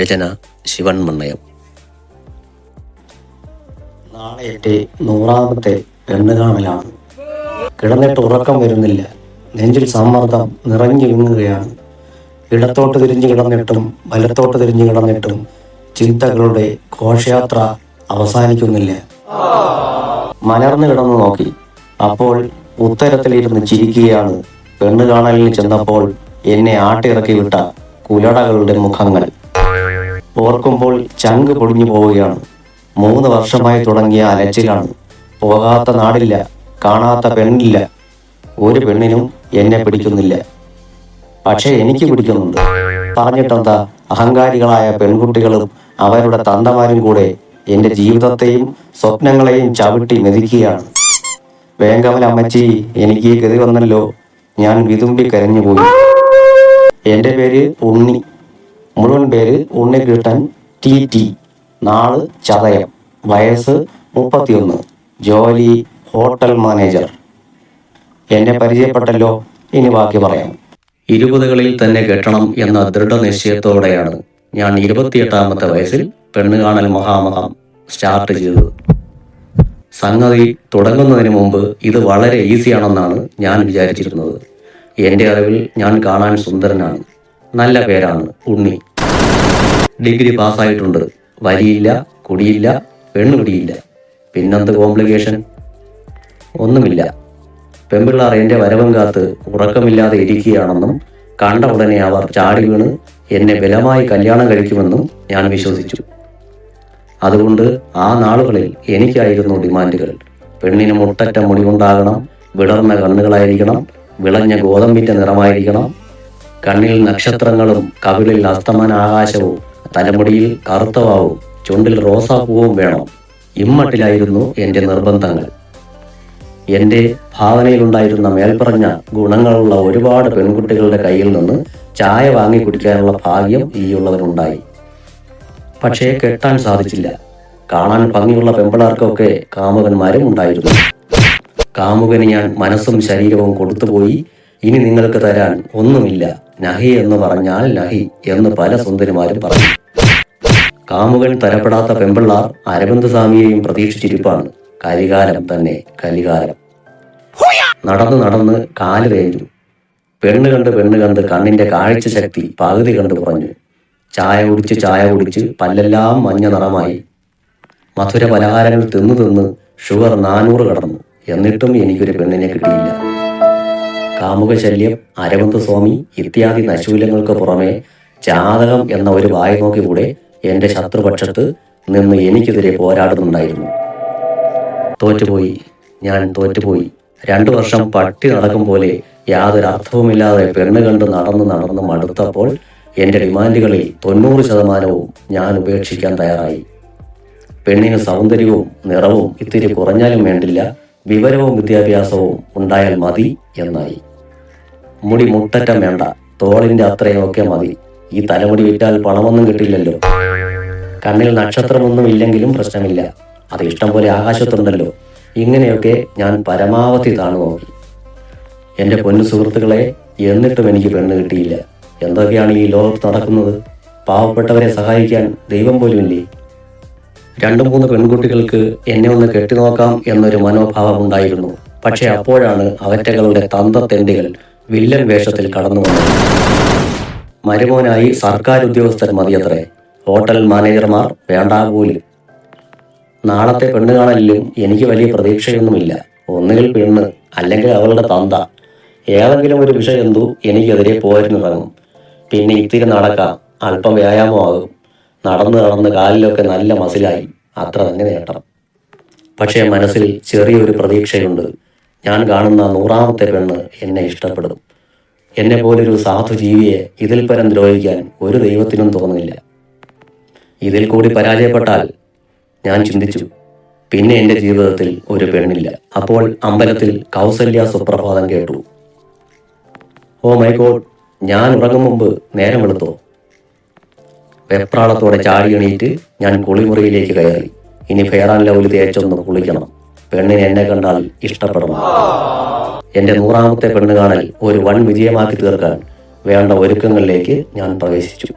രചന ശിവൻ മണ്ണയം. നാളെ എന്റെ നൂറാമത്തെ പെണ്ണ് കാണലാണ് കിടന്നിട്ട് ഉറക്കം വരുന്നില്ല. നെഞ്ചിൽ സമ്മർദ്ദം നിറഞ്ഞു വിങ്ങുകയാണ്. ഇടത്തോട്ട് തിരിഞ്ഞു കിടന്നിട്ടും വലത്തോട്ട് തിരിഞ്ഞു കിടന്നിട്ടും ചിന്തകളുടെ ഘോഷയാത്ര അവസാനിക്കുന്നില്ല. മലർന്നു കിടന്നു നോക്കി. അപ്പോൾ ഉത്തരത്തിലിരുന്ന് ചിരിക്കുകയാണ്. പെണ്ണുകാണലിന് ചെന്നപ്പോൾ എന്നെ ആട്ടിറക്കി വിട്ട കുലടകളുടെ മുഖങ്ങൾ. ഓർക്കുമ്പോൾ ചങ്ക് പൊടിഞ്ഞു പോവുകയാണ്. മൂന്ന് വർഷമായി തുടങ്ങിയ അലച്ചിലാണ് പോകാത്ത നാടില്ല കാണാത്ത പെണ്ണില്ല. ഒരു പെണ്ണിനും എന്നെ പിടിക്കുന്നില്ല. പക്ഷെ എനിക്ക് പിടിക്കുന്നുണ്ട്. പറഞ്ഞിട്ടെന്താ അഹങ്കാരികളായ പെൺകുട്ടികളും അവരുടെ തന്തമാരും കൂടെ എന്റെ ജീവിതത്തെയും സ്വപ്നങ്ങളെയും ചവിട്ടി മെതിക്കുകയാണ്. വേങ്കവൽ അമ്മച്ചി എനിക്ക് ഗതി വന്നല്ലോ ഞാൻ വിതുമ്പി കരഞ്ഞുപോയി. എന്റെ പേര് ഉണ്ണി. മുഴുവൻ പേര് ഉണ്ണികൃഷ്ണൻ ടി ടി. നാൾ ചതയം. വയസ്സ് മുപ്പത്തിയൊന്ന്. ജോലി ഹോട്ടൽ മാനേജർ. എന്നെ പരിചയപ്പെട്ടല്ലോ. ഇനി ബാക്കി പറയാം. ഇരുപതുകളിൽ തന്നെ കെട്ടണം എന്ന ദൃഢനിശ്ചയത്തോടെയാണ് ഞാൻ ഇരുപത്തിയെട്ടാമത്തെ വയസ്സിൽ പെണ്ണ് കാണൽ മഹാമഹം സ്റ്റാർട്ട് ചെയ്തത്. സംഗതി തുടങ്ങുന്നതിന് മുമ്പ് ഇത് വളരെ ഈസിയാണെന്നാണ് ഞാൻ വിചാരിച്ചിരുന്നത്. എന്റെ അറിവിൽ ഞാൻ കാണാൻ സുന്ദരനാണ്. നല്ല പേരാണ് ഉണ്ണി. ഡിഗ്രി പാസ്സായിട്ടുണ്ട്. വരിയില്ല കുടിയില്ല പെണ്ണുപിടിയില്ല. പിന്നെന്ത് കോംപ്ലിക്കേഷൻ? ഒന്നുമില്ല. പെമ്പിള്ളാർ എന്റെ വരവും കാത്ത് ഉറക്കമില്ലാതെ ഇരിക്കുകയാണെന്നും കണ്ട ഉടനെ അവർ ചാടി വീണ് എന്നെ ബലമായി കല്യാണം കഴിക്കുമെന്നും ഞാൻ വിശ്വസിച്ചു. അതുകൊണ്ട് ആ നാളുകളിൽ എനിക്കായിരുന്നു ഡിമാൻഡുകൾ. പെണ്ണിന് മുട്ടറ്റ മുടിവുണ്ടാകണം വിടർന്ന കണ്ണുകളായിരിക്കണം വിളഞ്ഞ ഗോതമ്പിന്റെ നിറമായിരിക്കണം കണ്ണിൽ നക്ഷത്രങ്ങളും കവിളിൽ അസ്തമന ആകാശവും തലമുടിയിൽ കറുത്തവാവും ചുണ്ടിൽ റോസാപ്പൂവും വേണം. ഇമ്മട്ടിലായിരുന്നു എന്റെ നിർബന്ധങ്ങൾ. എന്റെ ഭാവനയിലുണ്ടായിരുന്ന മേൽപ്പറഞ്ഞ ഗുണങ്ങളുള്ള ഒരുപാട് പെൺകുട്ടികളുടെ കയ്യിൽ നിന്ന് ചായ വാങ്ങി കുടിക്കാനുള്ള ഭാഗ്യം ഈയുള്ളവരുണ്ടായി പക്ഷേ കെട്ടാൻ സാധിച്ചില്ല. കാണാൻ ഭംഗിയുള്ള പെമ്പിളാർക്കൊക്കെ കാമുകന്മാരും ഉണ്ടായിരുന്നു. കാമുകന് ഞാൻ മനസ്സും ശരീരവും കൊടുത്തുപോയി ഇനി നിങ്ങൾക്ക് തരാൻ ഒന്നുമില്ല. നഹി എന്ന് പറഞ്ഞാൽ നഹി എന്ന് പല സുന്ദരിമാരും പറഞ്ഞു കാമുകൻ തരപ്പെടാത്ത പെമ്പിള്ളാർ അരവിന്ദ് സ്വാമിയെയും പ്രതീക്ഷിച്ചിരിപ്പാണ്. കലികാലം തന്നെ കലികാലം. നടന്ന് നടന്ന് കാൽ തേഞ്ഞു പെണ്ണ് കണ്ട് പെണ്ണ് കണ്ട് കണ്ണിന്റെ കാഴ്ച ശക്തി പകുതി കണ്ട് കുറഞ്ഞു. ചായ കുടിച്ച് ചായ കുടിച്ച് പല്ലെല്ലാം മഞ്ഞ നിറമായി. മധുര പലഹാരങ്ങൾ തിന്നു തിന്ന് ഷുഗർ നാനൂറ് കടന്നു. എന്നിട്ടും എനിക്കൊരു പെണ്ണിനെ കിട്ടിയില്ല. കാമുക ശല്യം അരവിന്ദ് സ്വാമി ഇത്യാദി നശൂലങ്ങൾക്ക് പുറമെ ജാതകം എന്ന ഒരു വായ നോക്കി കൂടെ എന്റെ ശത്രുപക്ഷത്ത് നിന്ന് എനിക്കെതിരെ പോരാടുന്നുണ്ടായിരുന്നു. തോറ്റുപോയി. ഞാൻ തോറ്റുപോയി. രണ്ടു വർഷം പട്ടി നടക്കും പോലെ യാതൊരു അർത്ഥവുമില്ലാതെ പെണ്ണ് കണ്ട് നടന്ന് നടന്ന് മടുത്തപ്പോൾ എന്റെ ഡിമാൻഡുകളിൽ തൊണ്ണൂറ് ശതമാനവും ഞാൻ ഉപേക്ഷിക്കാൻ തയ്യാറായി. പെണ്ണിന് സൗന്ദര്യവും നിറവും ഇത്തിരി കുറഞ്ഞാലും വേണ്ടില്ല വിവരവും വിദ്യാഭ്യാസവും ഉണ്ടായാൽ മതി എന്നായി. മുടി മുട്ടറ്റം വേണ്ട. തോളിന്റെ അത്രയൊക്കെ മതി. ഈ തലമുടി വിറ്റാൽ പണമൊന്നും കിട്ടില്ലല്ലോ കണ്ണിൽ നക്ഷത്രമൊന്നും ഇല്ലെങ്കിലും പ്രശ്നമില്ല. അത് ഇഷ്ടം പോലെ ആകാശത്തുണ്ടല്ലോ. ഇങ്ങനെയൊക്കെ ഞാൻ പരമാവധി താണു നോക്കി എന്റെ പൊന്നു സുഹൃത്തുക്കളെ എന്നിട്ടും എനിക്ക് പെണ്ണ് കിട്ടിയില്ല. എന്തൊക്കെയാണ് ഈ ലോകത്ത് നടക്കുന്നത്? പാവപ്പെട്ടവരെ സഹായിക്കാൻ ദൈവം പോലുമില്ലേ? രണ്ടു മൂന്ന് പെൺകുട്ടികൾക്ക് എന്നെ ഒന്ന് കെട്ടിനോക്കാം എന്നൊരു മനോഭാവം ഉണ്ടായിരുന്നു. പക്ഷെ അപ്പോഴാണ് അവറ്റകളുടെ തന്തത്തെണ്ടികൾ വില്ലൻ വേഷത്തിൽ കടന്നു വന്നു. മരുമോനായി സർക്കാർ ഉദ്യോഗസ്ഥർ മതിയത്രേ. ഹോട്ടൽ മാനേജർമാർ വേണ്ടാ നാളത്തെ പെണ്ണ് കാണലിലും എനിക്ക് വലിയ പ്രതീക്ഷയൊന്നുമില്ല. ഒന്നുകിൽ പെണ്ണ് അല്ലെങ്കിൽ അവളുടെ തന്ത. ഏതെങ്കിലും ഒരു വിഷയന്തു എനിക്കെതിരെ പോരുന്നിറങ്ങും പിന്നെ ഇത്തിരി നടക്കാം അല്പം വ്യായാമമാകും. നടന്ന് നടന്ന് കാലിലൊക്കെ നല്ല മസിലായി. അത്ര തന്നെ നേട്ടം. പക്ഷേ മനസ്സിൽ ചെറിയൊരു പ്രതീക്ഷയുണ്ട്. ഞാൻ കാണുന്ന നൂറാമത്തെ പെണ്ണ് എന്നെ ഇഷ്ടപ്പെടും എന്നെ പോലൊരു സാധു ജീവിയെ ഇതിൽ പരം ദ്രോഹിക്കാൻ ഒരു ദൈവത്തിനും തോന്നുന്നില്ല. ഇതിൽ കൂടി പരാജയപ്പെട്ടാൽ ഞാൻ ചിന്തിച്ചു പിന്നെ എന്റെ ജീവിതത്തിൽ ഒരു പെണ്ണില്ല. അപ്പോൾ അമ്പലത്തിൽ കൗസല്യ സുപ്രഭാതം കേട്ടു. ഓ മൈ ഗോഡ് ഞാൻ ഉറങ്ങും മുമ്പ് നേരം വെളുത്തോ? വെപ്രാളത്തോടെ ചാടി എണീറ്റ് ഞാൻ കുളിമുറിയിലേക്ക് കയറി. ഇനി ഫെയർ ആൻഡ് ലവ്ലി തേച്ചൊന്ന് കുളിക്കണം. പെണ്ണിനെ എന്നെ കണ്ടാൽ ഇഷ്ടപ്പെടും. എന്റെ നൂറാമത്തെ പെണ്ണ് കാണൽ ഒരു വൺ വിജയമാക്കി തീർക്കാൻ വേണ്ട ഒരുക്കങ്ങളിലേക്ക് ഞാൻ പ്രവേശിച്ചു.